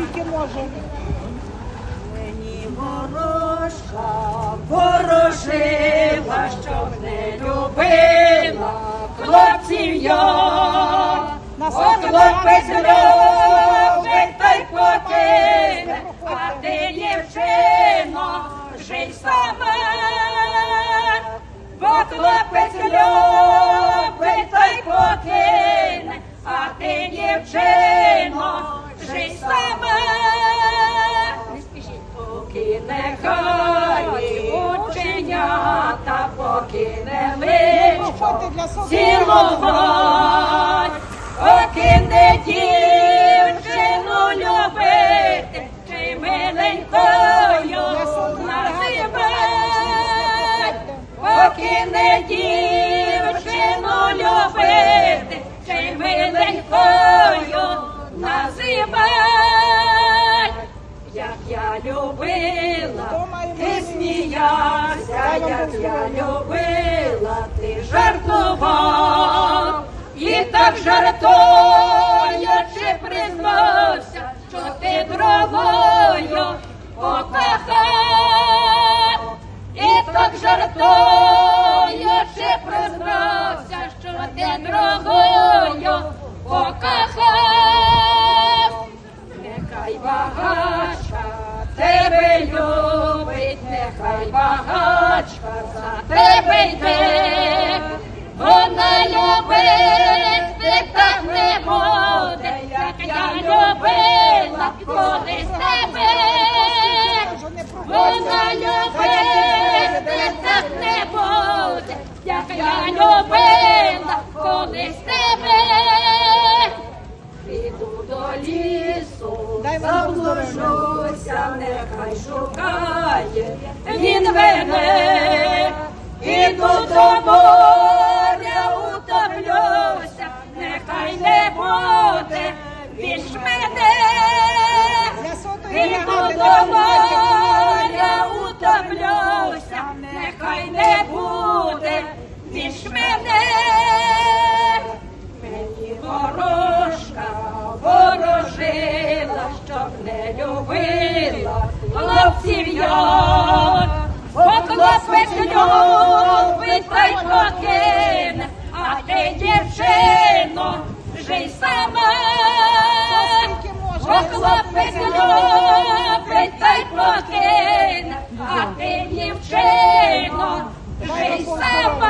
скільки може. Мені ворожка ворожила, щоб не любила хлопців я. О, хлопець любить, та й покине, а ти, дівчино, жий сама. Бо хлопець любить, та й покине, а ти, дівчино, личко Роботи для собі. цілувать, поки не дівчину любити, чи миленькою називать, поки не дівчину любити, чи миленькою називать, як я любила, ти сміявся, як я любила, ти жартував, і так жартуючи признався, що ти другою покохав, і так жартуючи признався, що ти другою покохав. Нехай багачка тебе любить, нехай багачка за тебе йде, любила, колись тебе. Вона любить, так не буде, як я любила, колись тебе. Піду до лісу, заблужуся, нехай шукає він мене. Іду до утоплюся, нехай не буде більш мене. Бригади до моря, утоплюся, нехай не буде більш мене. Мені ворожка ворожила, щоб не любила хлопців я. Бо хлопець любить, та й Покинь, а ти дівчино, жий себе.